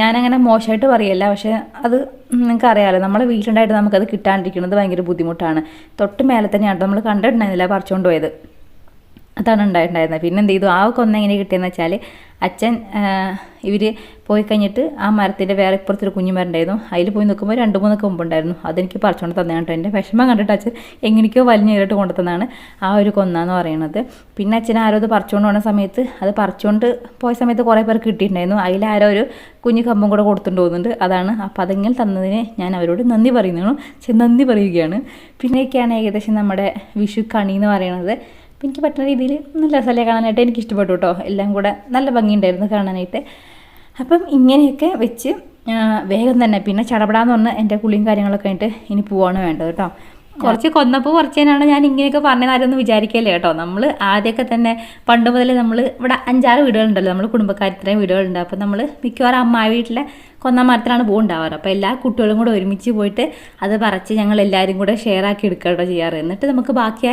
ഞാനങ്ങനെ മോശമായിട്ട് പറയല്ല. പക്ഷേ അത് നിങ്ങൾക്ക് അറിയാമല്ലോ നമ്മളെ വീട്ടിലുണ്ടായിട്ട് നമുക്കത് കിട്ടാണ്ടിരിക്കുന്നത് ഭയങ്കര ബുദ്ധിമുട്ടാണ്. തൊട്ട് മേലെ തന്നെയാണ് നമ്മൾ കണ്ടിട്ടുണ്ടായിരുന്നില്ല പറിച്ചുകൊണ്ട് പോയത്. അതാണ് ഉണ്ടായിട്ടുണ്ടായിരുന്നത്. പിന്നെ എന്ത് ചെയ്തു? ആ കൊന്ന എങ്ങനെ കിട്ടിയെന്ന് വെച്ചാൽ അച്ഛൻ ഇവർ പോയി കഴിഞ്ഞിട്ട് ആ മരത്തിന്റെ വേറെ ഇപ്പുറത്തൊരു കുഞ്ഞു മരം അതിൽ പോയി നിൽക്കുമ്പോൾ രണ്ട് മൂന്ന് കൊമ്പുണ്ടായിരുന്നു അതെനിക്ക് പറിച്ചുകൊണ്ട് തന്നെയാണ് കേട്ടോ എന്റെ വിഷമം കണ്ടിട്ട് അച്ഛൻ എങ്ങനെയൊക്കെയോ വലിഞ്ഞു കയറിട്ട് കൊണ്ടു ആ ഒരു കൊന്നാന്ന് പറയുന്നത് പിന്നെ അച്ഛൻ ആരോ അത് പറിച്ചുകൊണ്ട് പോകുന്ന സമയത്ത് അത് പറിച്ചുകൊണ്ട് പോയ സമയത്ത് കുറേ പേർക്ക് കിട്ടിയിട്ടുണ്ടായിരുന്നു. അതിൽ ആരോ ഒരു കുഞ്ഞു കമ്പും കൂടെ കൊടുത്തുകൊണ്ട് പോകുന്നുണ്ട് അതാണ്. അപ്പോൾ അതെങ്ങനെ തന്നതിന് ഞാൻ അവരോട് നന്ദി പറയുന്നു. നന്ദി പറയുകയാണ്. പിന്നെയൊക്കെയാണ് ഏകദേശം നമ്മുടെ വിഷു കണി എന്ന് പറയുന്നത് അപ്പം എനിക്ക് പറ്റുന്ന രീതിയിൽ നല്ല രസമല്ലേ കാണാനായിട്ട്? എനിക്ക് ഇഷ്ടപ്പെട്ടു കേട്ടോ. എല്ലാം കൂടെ നല്ല ഭംഗിയുണ്ടായിരുന്നു കാണാനായിട്ട്. അപ്പം ഇങ്ങനെയൊക്കെ വെച്ച് വേഗം തന്നെ പിന്നെ ചടപടാന്ന് പറഞ്ഞ് എന്റെ കുളിയും കാര്യങ്ങളൊക്കെ ആയിട്ട് ഇനി പോവാണ് വേണ്ടത് കേട്ടോ. കുറച്ച് കൊന്നപ്പോൾ കുറച്ചതിനാണ് ഞാൻ ഇങ്ങനെയൊക്കെ പറഞ്ഞതാരൊന്നും വിചാരിക്കല്ലേ കേട്ടോ. നമ്മൾ ആദ്യമൊക്കെ തന്നെ പണ്ട് മുതലേ നമ്മൾ ഇവിടെ അഞ്ചാറ് വീടുകളുണ്ടല്ലോ. നമ്മൾ കുടുംബക്കാരിത്രയും വീടുകളുണ്ട്. അപ്പോൾ നമ്മൾ മിക്കവാറും അമ്മായി വീട്ടിലെ കൊന്ന മരത്തിലാണ് ഉണ്ടാവാറ് അപ്പോൾ എല്ലാ കുട്ടികളും കൂടെ ഒരുമിച്ച് പോയിട്ട് അത് പറിച്ച് ഞങ്ങൾ എല്ലാവരും കൂടെ ഷെയർ ആക്കി എടുക്കുകയോ ചെയ്യാറ്. എന്നിട്ട് നമുക്ക് ബാക്കി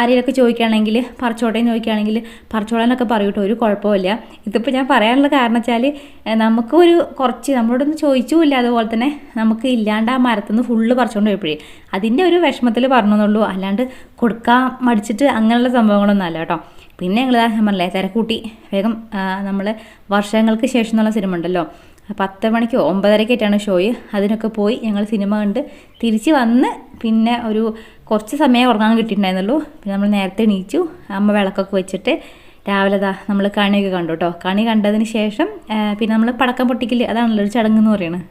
ആരെയൊക്കെ ചോദിക്കുകയാണെങ്കിൽ പറിച്ചോട്ടെ എന്ന് ചോദിക്കുകയാണെങ്കിൽ പറിച്ചോളാനൊക്കെ പറയും കേട്ടോ ഒരു കുഴപ്പമില്ല ഇതിപ്പോൾ ഞാൻ പറയാനുള്ള കാരണം വെച്ചാൽ നമുക്ക് ഒരു കുറച്ച് നമ്മളോടൊന്ന് ചോദിച്ചുമില്ല. അതുപോലെ തന്നെ നമുക്ക് ഇല്ലാണ്ട് ആ മരത്തുനിന്ന് ഫുള്ള് പറിച്ചുകൊണ്ട് പോയപ്പോഴേ അതിന്റെ ഒരു വിഷമത്തിൽ പറഞ്ഞെന്നുള്ളൂ. അല്ലാണ്ട് കൊടുക്കാൻ മടിച്ചിട്ട് അങ്ങനെയുള്ള സംഭവങ്ങളൊന്നും അല്ല കേട്ടോ. പിന്നെ ഞങ്ങൾ പറഞ്ഞില്ലേ തിരക്കൂട്ടി. വേഗം നമ്മൾ വർഷങ്ങൾക്ക് ശേഷം എന്നുള്ള സിനിമ ഉണ്ടല്ലോ. പത്ത് മണിക്കോ ഒമ്പതരക്കായിട്ടാണ് ഷോയ്. അതിനൊക്കെ പോയി ഞങ്ങൾ സിനിമ കണ്ട് തിരിച്ച് വന്ന് പിന്നെ ഒരു കുറച്ച് സമയം ഉറങ്ങാൻ കിട്ടിയിട്ടുണ്ടായിരുന്നുള്ളൂ. പിന്നെ നമ്മൾ നേരത്തെ എണീച്ചു. അമ്മ വിളക്കൊക്കെ വെച്ചിട്ട് രാവിലെ ദാ നമ്മൾ കണിയൊക്കെ കണ്ടു കേട്ടോ കണി കണ്ടതിന് ശേഷം പിന്നെ നമ്മൾ പടക്കം പൊട്ടിക്കില്ലേ? അതാണല്ലോ ഒരു ചടങ്ങ് എന്ന് പറയുന്നത്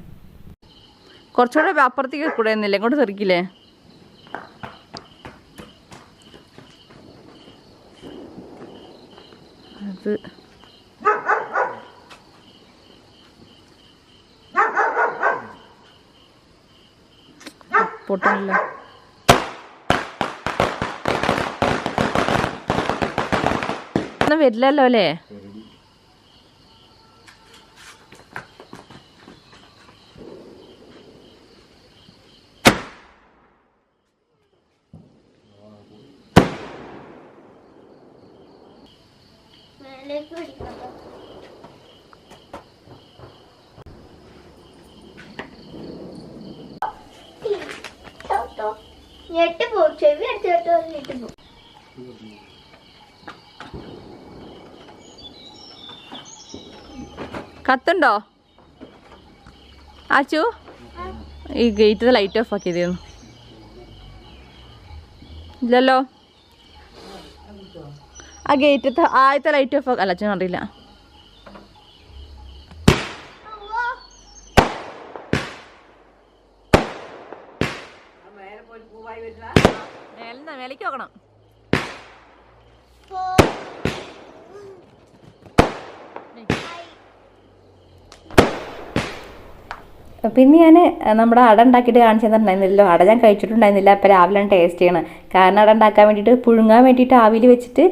കുറച്ചുകൂടെ അപ്പുറത്തേക്ക് കൂടെ എന്നില്ലേ ഇങ്ങോട്ട് തെറിക്കില്ലേ? അത് പൊട്ടില്ല ഒന്നും വരില്ലല്ലോ അല്ലേ മേലേക്ക് പിടിക്കണം കേട്ടോ ഞെട്ട് പോകും ചെവി അടിച്ചു കേട്ടോ ഞെട്ട് പോകും കത്തുണ്ടോ? ആച്ചു? ഈ ഗേറ്റ് ലൈറ്റ് ഓഫ് ആക്കിയതായിരുന്നു ഇല്ലല്ലോ. ആ ഗേറ്റത്തെ ആദ്യത്തെ ലൈറ്റ് ഓഫ് അല്ല അച്ഛൻ അറിയില്ല മേലേക്ക് നോക്കണം പിന്നെ ഞാൻ നമ്മുടെ അട ഉണ്ടാക്കിയിട്ട് കാണിച്ചു തന്നിട്ടുണ്ടായിരുന്നില്ലല്ലോ അട ഞാൻ കഴിച്ചിട്ടുണ്ടായിരുന്നില്ല. അപ്പോൾ രാവിലെ ടേസ്റ്റ് ചെയ്യണം. കാരണം അട ഉണ്ടാക്കാൻ വേണ്ടിയിട്ട് പുഴുങ്ങാൻ വേണ്ടിയിട്ട് ആവിയിൽ വെച്ചിട്ട്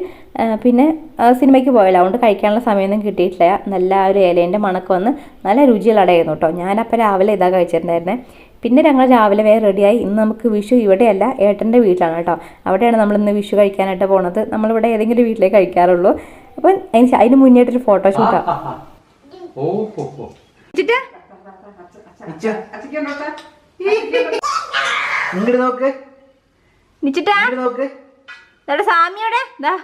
പിന്നെ ആ, സിനിമയ്ക്ക് പോയല്ലോ അതുകൊണ്ട് കഴിക്കാനുള്ള സമയമൊന്നും കിട്ടിയിട്ടില്ല. നല്ല ആ ഒരു ഇലേന്റെ മണക്ക് വന്ന് നല്ല രുചിയുള്ള അടയായിരുന്നു കേട്ടോ. ഞാനപ്പോൾ രാവിലെ ഇതാ കഴിച്ചിട്ടുണ്ടായിരുന്നേ. പിന്നെ ഞങ്ങൾ രാവിലെ വേറെ റെഡിയായി. ഇന്ന് നമുക്ക് വിഷു ഇവിടെയല്ല ഏട്ടന്റെ വീട്ടിലാണ് കേട്ടോ. അവിടെയാണ് നമ്മൾ ഇന്ന് വിഷു കഴിക്കാനായിട്ട് പോണത്. നമ്മളിവിടെ ഏതെങ്കിലും വീട്ടിലേ കഴിക്കാറുള്ളൂ. അപ്പം അതിന് അതിന് മുന്നേറ്റൊരു ഫോട്ടോഷൂട്ടാണ് ഇച്ച. നോക്ക്. നിച്ചിട്ടാ. നോക്ക്. ഇവിടെ സാമിയോടെ ദാ.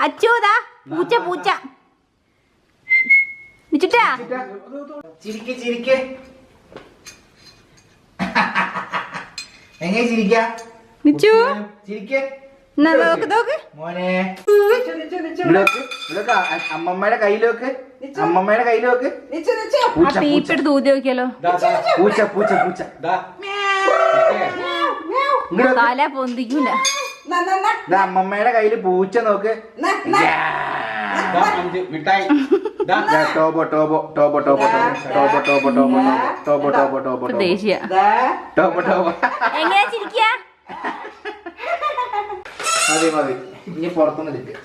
അച്ചു ദാ. പൂച്ച പൂച്ച. നിച്ചിട്ടാ. ചിരിക്ക് ചിരിക്ക്. എങ്ങനെ ചിരിക്കാ? നിച്ചു. ചിരിക്ക്. നോക്ക് നോക്ക്. മോനെ. അമ്മമ്മയുടെ കയ്യിലോക്ക് അമ്മമ്മയുടെ കയ്യിലോക്ക് ആ പൂച്ച. പൂച്ച പീപ്പെടുത്ത് ഊതി നോക്കിയാലോ പൂച്ച പൂച്ച പൂച്ച. തല പൊന്തിക്കൂല. അമ്മമ്മയുടെ കയ്യിൽ പൂച്ച നോക്ക്. മിഠായി. ദാ. ടോബോ ടോബോ ടോബോ ടോബോ ടോബോ ടോബോ ടോബോ ടോബോ ടോബോ ടോബോ ടോബോ ദേശീയ ടോബോ. ടോബോ എങ്ങനെയാ ചിരിക്കുക മതി മതി. ഇനി പുറത്തുനിന്ന് എടുക്കുക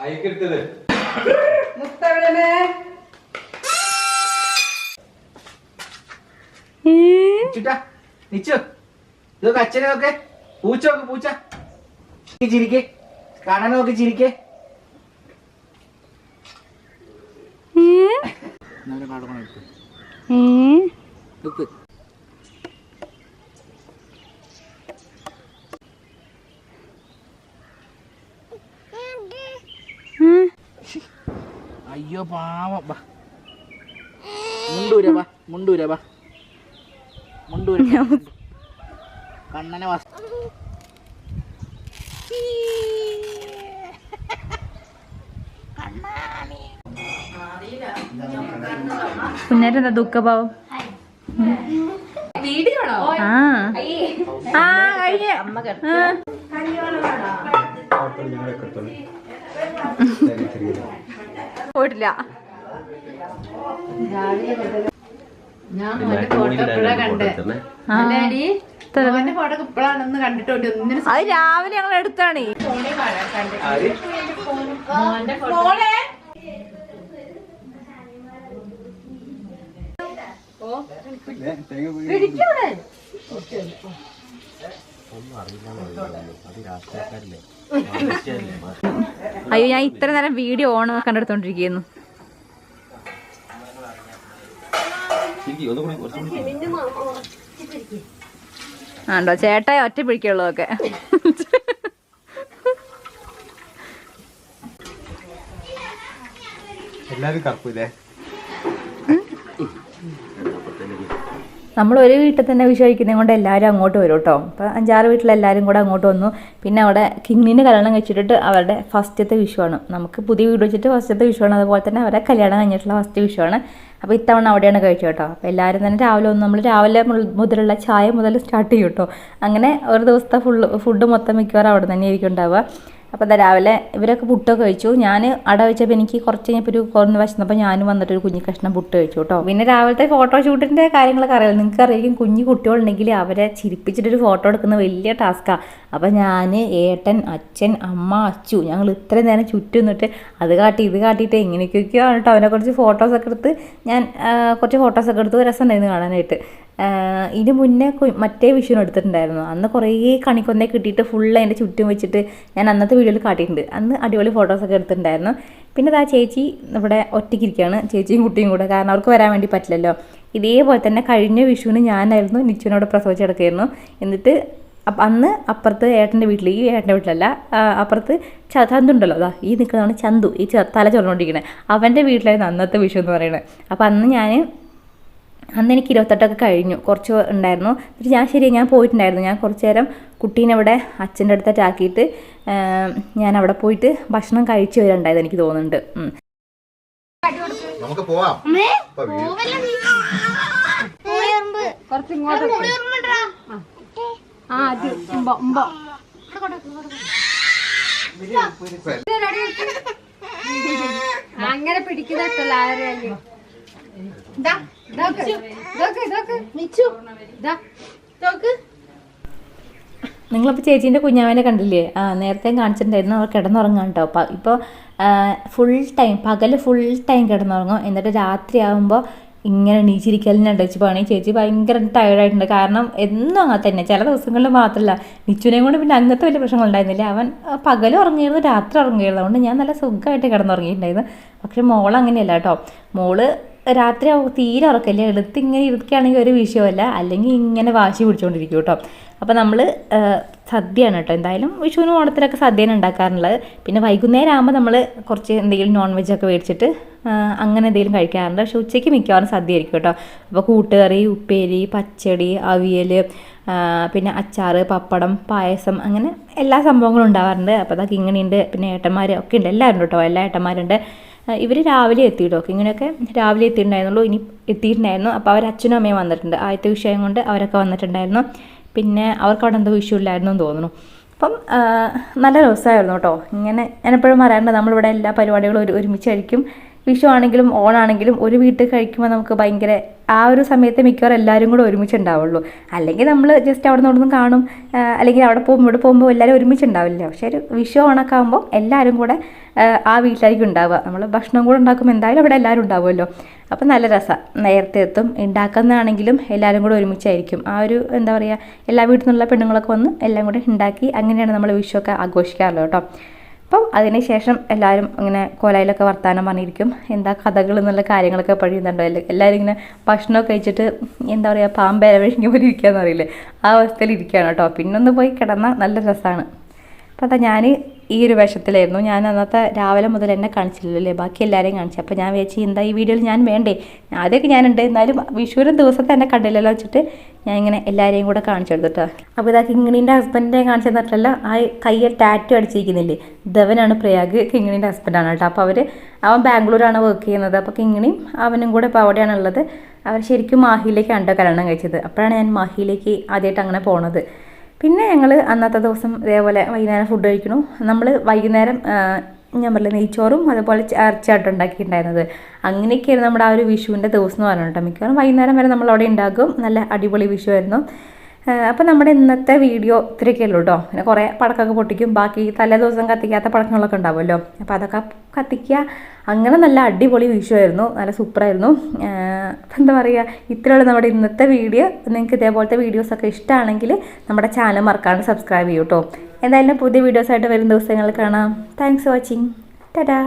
ആയിക്കെടുത്തത് ചിട്ടാ നിച്ചു. ഇതൊക്കെ അച്ഛനെ നോക്ക്. പൂച്ച നോക്ക് പൂച്ച. ചിരിക്ക്. കണ്ണനെ നോക്കി ചിരിക്ക്. അയ്യോ പാവം. ബാ മുണ്ടൂര ബാ മുണ്ടൂര ബാ മുണ്ടൂര. കണ്ണനെ വസ് കുഞ്ഞേരെന്താ ദുഃഖഭാവം? ആ. ആ കഴിഞ്ഞ. പോയിട്ടില്ല. അത് രാവിലെ ഞങ്ങൾ എടുത്താണ്. ഒന്നും അറിയില്ല അത് രാഷ്ട്രീയക്കാരില്ലേ? അയ്യോ ഞാൻ ഇത്ര നേരം വീഡിയോ ഓൺ കണ്ടെടുത്തോണ്ടിരിക്കുന്നു ആണ്ടോ ചേട്ടായ ഒറ്റ പിടിക്കുള്ളതൊക്കെ. എല്ലാരും കറുപ്പില്ലേ? നമ്മൾ ഒരു വീട്ടിൽ തന്നെ വിഷു കഴിക്കുന്നത് കൊണ്ട് എല്ലാവരും അങ്ങോട്ട് വരും കേട്ടോ. അപ്പോൾ അഞ്ചാറ് വീട്ടിലെല്ലാവരും കൂടെ അങ്ങോട്ട് വന്നു. പിന്നെ അവിടെ കിങ്ങിന് കല്യാണം കഴിച്ചിട്ട് അവരുടെ ഫസ്റ്റത്തെ വിഷുവാണ്. നമുക്ക് പുതിയ വീട് വെച്ചിട്ട് ഫസ്റ്റത്തെ വിഷുവാണ്. അതുപോലെ തന്നെ അവരുടെ കല്യാണം കഴിഞ്ഞിട്ടുള്ള ഫസ്റ്റ് വിഷുവാണ്. അപ്പോൾ ഇത്തവണ അവിടെയാണ് കഴിച്ചു കേട്ടോ. അപ്പോൾ എല്ലാവരും തന്നെ രാവിലെ ഒന്ന് നമ്മൾ രാവിലെ മുതലുള്ള ചായ മുതൽ സ്റ്റാർട്ട് ചെയ്യും കേട്ടോ. അങ്ങനെ ഒരു ദിവസത്തെ ഫുൾ ഫുഡ് മൊത്തം മിക്കവാറും അവിടെ തന്നെ ആയിരിക്കും ഉണ്ടാവുക. അപ്പോൾ എന്താ രാവിലെ ഇവരൊക്കെ പുട്ടൊക്കെ കഴിച്ചു. ഞാൻ അട വെച്ചപ്പോൾ എനിക്ക് കുറച്ച് കഴിഞ്ഞപ്പോൾ ഒരു കുറഞ്ഞ് വശന്നപ്പോൾ ഞാനും വന്നിട്ട് ഒരു കുഞ്ഞു കഷ്ണം പുട്ട് കഴിച്ചു കേട്ടോ. പിന്നെ രാവിലത്തെ ഫോട്ടോഷൂട്ടിന്റെ കാര്യങ്ങളൊക്കെ അറിയാം നിങ്ങൾക്ക് അറിയാം കുഞ്ഞു കുട്ടികളുണ്ടെങ്കിൽ അവരെ ചിരിപ്പിച്ചിട്ടൊരു ഫോട്ടോ എടുക്കുന്ന വലിയ ടാസ്ക്കാണ് അപ്പോൾ ഞാൻ ഏട്ടൻ അച്ഛൻ അമ്മ അച്ചു ഞങ്ങൾ ഇത്രയും നേരം ചുറ്റും നിന്നിട്ട് അത് കാട്ടി ഇത് കാട്ടിയിട്ട് എങ്ങനെയൊക്കെയൊക്കെയാണ് കേട്ടോ അവനെക്കുറിച്ച് ഫോട്ടോസൊക്കെ എടുത്ത് ഞാൻ കുറച്ച് ഫോട്ടോസൊക്കെ എടുത്ത് രസമുണ്ടായിരുന്നു കാണാനായിട്ട്. ഇതിന് മുന്നേ മറ്റേ വിഷുവിന് എടുത്തിട്ടുണ്ടായിരുന്നു. അന്ന് കുറേ കണിക്കൊന്നെ കിട്ടിയിട്ട് ഫുൾ അതിന്റെ ചുറ്റും വെച്ചിട്ട് ഞാൻ അന്നത്തെ വീഡിയോയിൽ കാട്ടിയിട്ടുണ്ട്. അന്ന് അടിപൊളി ഫോട്ടോസൊക്കെ എടുത്തിട്ടുണ്ടായിരുന്നു. പിന്നെ ആ ചേച്ചി ഇവിടെ ഒറ്റയ്ക്കിരിക്കുകയാണ് ചേച്ചിയും കുട്ടിയും കൂടെ. കാരണം അവർക്ക് വരാൻ വേണ്ടി പറ്റില്ലല്ലോ. ഇതേപോലെ തന്നെ കഴിഞ്ഞ വിഷുവിന് ഞാനായിരുന്നു നിച്ചുവിനോട് പ്രസവിച്ചെടുക്കായിരുന്നു എന്നിട്ട് അന്ന് അപ്പുറത്ത് ഏട്ടന്റെ വീട്ടിൽ ഈ ഏട്ടന്റെ വീട്ടിലല്ല അപ്പുറത്ത് ചന്തുണ്ടല്ലോ അതാ ഈ നിൽക്കുന്നതാണ് ചന്തു. ഈ തല ചൊറന്നുകൊണ്ടിരിക്കുന്നത് അവന്റെ വീട്ടിലായിരുന്നു അന്നത്തെ വിഷു എന്ന് പറയുന്നത്. അപ്പം അന്ന് ഞാൻ അന്ന് എനിക്ക് ഇരുപത്തെട്ടൊക്കെ കഴിഞ്ഞു. കുറച്ച് ഉണ്ടായിരുന്നു. എന്നിട്ട് ഞാൻ ശരി ഞാൻ പോയിട്ടുണ്ടായിരുന്നു. ഞാൻ കുറച്ച് നേരം കുട്ടീനെ ഇവിടെ അച്ഛന്റെ അടുത്തായിട്ട് ആക്കിയിട്ട് ഞാൻ അവിടെ പോയിട്ട് ഭക്ഷണം കഴിച്ചു വരുന്നുണ്ടായത് എനിക്ക് തോന്നുന്നുണ്ട്. നമുക്ക് പോവാം. അങ്ങനെ പിടിക്കുന്ന ആരും നിങ്ങളിപ്പോൾ ചേച്ചീന്റെ കുഞ്ഞാവനെ കണ്ടില്ലേ? ആ നേരത്തെ കാണിച്ചിട്ടുണ്ടായിരുന്നു. അവർ കിടന്നുറങ്ങാൻ കേട്ടോ. അപ്പം ഇപ്പോൾ ഫുൾ ടൈം പകൽ ഫുൾ ടൈം കിടന്നുറങ്ങും. എന്നിട്ട് രാത്രി ആകുമ്പോൾ ഇങ്ങനെ എണീച്ചിരിക്കലിനുണ്ട് വെച്ച് പോകണേ ചേച്ചി ഭയങ്കര ടയർഡായിട്ടുണ്ട് കാരണം എന്നും അങ്ങനെ തന്നെ. ചില ദിവസങ്ങളിൽ മാത്രമല്ല നിച്ചുവിനെയും കൊണ്ട് പിന്നെ അങ്ങനത്തെ വലിയ പ്രശ്നങ്ങളുണ്ടായിരുന്നില്ല. അവൻ പകൽ ഉറങ്ങിയിരുന്നു രാത്രി ഉറങ്ങിയിരുന്നു. അതുകൊണ്ട് ഞാൻ നല്ല സുഖമായിട്ട് കിടന്നുറങ്ങിയിട്ടുണ്ടായിരുന്നു. പക്ഷേ മോൾ അങ്ങനെയല്ല കേട്ടോ. മോൾ രാത്രി തീരെ ഉറക്കല്ലേ എടുത്ത് ഇങ്ങനെ ഇരിക്കുകയാണെങ്കിൽ ഒരു വിഷയമല്ല. അല്ലെങ്കിൽ ഇങ്ങനെ വാശി പിടിച്ചുകൊണ്ടിരിക്കും കേട്ടോ. അപ്പോൾ നമ്മൾ സദ്യയാണ് കേട്ടോ. എന്തായാലും വിഷുവിനും ഓണത്തിനൊക്കെ സദ്യയാണ് ഉണ്ടാക്കാറുള്ളത്. പിന്നെ വൈകുന്നേരം ആകുമ്പോൾ നമ്മൾ കുറച്ച് എന്തെങ്കിലും നോൺ വെജ് ഒക്കെ മേടിച്ചിട്ട് അങ്ങനെ എന്തെങ്കിലും കഴിക്കാറുണ്ട്. പക്ഷെ ഉച്ചയ്ക്ക് മിക്കവാറും സദ്യ ആയിരിക്കും കേട്ടോ. അപ്പോൾ കൂട്ടുകറി ഉപ്പേരി പച്ചടി അവിയൽ പിന്നെ അച്ചാറ് പപ്പടം പായസം അങ്ങനെ എല്ലാ സംഭവങ്ങളും ഉണ്ടാവാറുണ്ട്. അപ്പോൾ അതൊക്കെ ഇങ്ങനെയുണ്ട്. പിന്നെ ഏട്ടന്മാർ ഒക്കെ ഉണ്ട്. എല്ലാവരും കേട്ടോ. എല്ലാ ഏട്ടന്മാരുണ്ട്. ഇവർ രാവിലെ എത്തി കേട്ടോ ഇങ്ങനെയൊക്കെ രാവിലെ എത്തിയിട്ടുണ്ടായിരുന്നുള്ളൂ ഇനി എത്തിയിട്ടുണ്ടായിരുന്നു. അപ്പോൾ അവർ അച്ഛനും അമ്മയും വന്നിട്ടുണ്ട്. ആദ്യത്തെ വിഷയം കൊണ്ട് അവരൊക്കെ വന്നിട്ടുണ്ടായിരുന്നു. പിന്നെ അവർക്ക് അവിടെ എന്തോ വിഷയം ഇല്ലായിരുന്നു എന്ന് തോന്നുന്നു. അപ്പം നല്ല രസമായിരുന്നു കേട്ടോ. ഇങ്ങനെ ഞാനെപ്പോഴും പറയാറുണ്ട് നമ്മളിവിടെ എല്ലാ പരിപാടികളും ഒരു ഒരുമിച്ച് കഴിക്കും വിഷു ആണെങ്കിലും ഓണാണെങ്കിലും ഒരു വീട്ടിൽ കഴിക്കുമ്പോൾ നമുക്ക് ഭയങ്കര ആ ഒരു സമയത്ത് മിക്കവാറും എല്ലാവരും കൂടെ ഒരുമിച്ച് ഉണ്ടാവുള്ളൂ അല്ലെങ്കിൽ നമ്മൾ ജസ്റ്റ് അവിടെ നിന്നും കാണും അല്ലെങ്കിൽ അവിടെ പോകുമ്പോൾ ഇവിടെ പോകുമ്പോൾ എല്ലാവരും ഒരുമിച്ചുണ്ടാവില്ല. പക്ഷേ ഒരു വിഷു ഓണൊക്കെ ആകുമ്പോൾ എല്ലാവരും കൂടെ ആ, ആ വീട്ടിലായിരിക്കും ഉണ്ടാവുക. നമ്മൾ ഭക്ഷണം കൂടെ ഉണ്ടാക്കുമ്പോൾ എന്തായാലും അവിടെ എല്ലാവരും ഉണ്ടാവുമല്ലോ. അപ്പം നല്ല രസം. നേരത്തെ എത്തും ഉണ്ടാക്കുന്നതാണെങ്കിലും എല്ലാവരും കൂടെ ഒരുമിച്ചായിരിക്കും. ആ ഒരു എന്താ പറയുക എല്ലാ വീട്ടിൽ നിന്നുള്ള പെണ്ണുങ്ങളൊക്കെ വന്ന് എല്ലാം കൂടെ ഉണ്ടാക്കി അങ്ങനെയാണ് നമ്മൾ വിഷുവൊക്കെ ആഘോഷിക്കാറുള്ളത് കേട്ടോ. അപ്പം അതിനുശേഷം എല്ലാവരും ഇങ്ങനെ കോലയിലൊക്കെ വർത്തമാനം പറഞ്ഞിരിക്കും. എന്താ കഥകൾ എന്നുള്ള കാര്യങ്ങളൊക്കെ പഠിക്കുന്നുണ്ടോ എല്ലാവരും ഇങ്ങനെ ഭക്ഷണമൊക്കെ കഴിച്ചിട്ട് എന്താ പറയുക പാമ്പേര വഴിഞ്ഞു പോലെ ഇരിക്കുകയെന്ന് അറിയില്ലേ? ആ അവസ്ഥയിൽ ഇരിക്കുകയാണ് കേട്ടോ. പിന്നൊന്ന് പോയി കിടന്നാൽ നല്ല രസമാണ്. അപ്പം അതാ ഞാൻ ഈ ഒരു വേഷത്തിലായിരുന്നു. ഞാൻ അന്നത്തെ രാവിലെ മുതൽ എന്നെ കാണിച്ചില്ലല്ലേ? ബാക്കി എല്ലാവരെയും കാണിച്ചു. അപ്പോൾ ഞാൻ വിചാരിച്ചു എന്താ ഈ വീഡിയോയിൽ ഞാൻ വേണ്ടേ? ആദ്യമൊക്കെ ഞാനുണ്ട്. എന്നാലും വിഷുവിന് ദിവസത്തെ എന്നെ കണ്ടില്ലല്ലോ വെച്ചിട്ട് ഞാൻ ഇങ്ങനെ എല്ലാവരെയും കൂടെ കാണിച്ചു കൊടുത്തിട്ടോ അപ്പോൾ ഇതാ കിങ്ങിണീന്റെ ഹസ്ബൻഡിനെ കാണിച്ചു തന്നിട്ടല്ല ആ കയ്യിൽ ടാറ്റു അടിച്ചിരിക്കുന്നില്ലേ? ധവനാണ് പ്രയാഗ് കിങ്ങിണീന്റെ ഹസ്ബൻഡാണ് കേട്ടോ അപ്പോൾ അവർ അവൻ ബാംഗ്ലൂരാണ് വർക്ക് ചെയ്യുന്നത്. അപ്പോൾ കിങ്ങിണിയും അവനും കൂടെ ഇപ്പോൾ അവിടെയാണ് ഉള്ളത്. അവർ ശരിക്കും മാഹിയിലേക്കാണ് കേട്ടോ കല്യാണം കഴിച്ചത്. അപ്പോഴാണ് ഞാൻ മാഹിയിലേക്ക് ആദ്യമായിട്ട് അങ്ങനെ പോണത്. പിന്നെ ഞങ്ങൾ അന്നത്തെ ദിവസം ഇതേപോലെ വൈകുന്നേരം ഫുഡ് കഴിക്കണു നമ്മൾ വൈകുന്നേരം ഞാൻ പറഞ്ഞില്ല നെയ്ച്ചോറും അതുപോലെ ഇറച്ചിയായിട്ട് ഉണ്ടാക്കിയിട്ടുണ്ടായിരുന്നത്. അങ്ങനെയൊക്കെയായിരുന്നു നമ്മുടെ ആ ഒരു വിഷുവിന്റെ ദിവസം എന്ന് പറഞ്ഞിട്ട് മിക്കവാറും വൈകുന്നേരം വരെ നമ്മൾ അവിടെ ഉണ്ടാക്കും നല്ല അടിപൊളി വിഷു ആയിരുന്നു. അപ്പോൾ നമ്മുടെ ഇന്നത്തെ വീഡിയോ ഇത്രയൊക്കെ ഉള്ളൂ കേട്ടോ പിന്നെ കുറേ പടക്കമൊക്കെ പൊട്ടിക്കും. ബാക്കി തലേ ദിവസം കത്തിക്കാത്ത പടക്കങ്ങളൊക്കെ ഉണ്ടാവുമല്ലോ. അപ്പോൾ അതൊക്കെ കത്തിക്കുക. അങ്ങനെ നല്ല അടിപൊളി വിഷുവായിരുന്നു നല്ല സൂപ്പറായിരുന്നു. എന്താ പറയുക ഇത്രയുള്ള നമ്മുടെ ഇന്നത്തെ വീഡിയോ. നിങ്ങൾക്ക് ഇതേപോലത്തെ വീഡിയോസൊക്കെ ഇഷ്ടമാണെങ്കിൽ നമ്മുടെ ചാനൽ മറക്കാണ്ട് സബ്സ്ക്രൈബ് ചെയ്യൂ കേട്ടോ എന്തായാലും പുതിയ വീഡിയോസായിട്ട് വരും ദിവസങ്ങളിൽ കാണാം. Thanks for watching Tata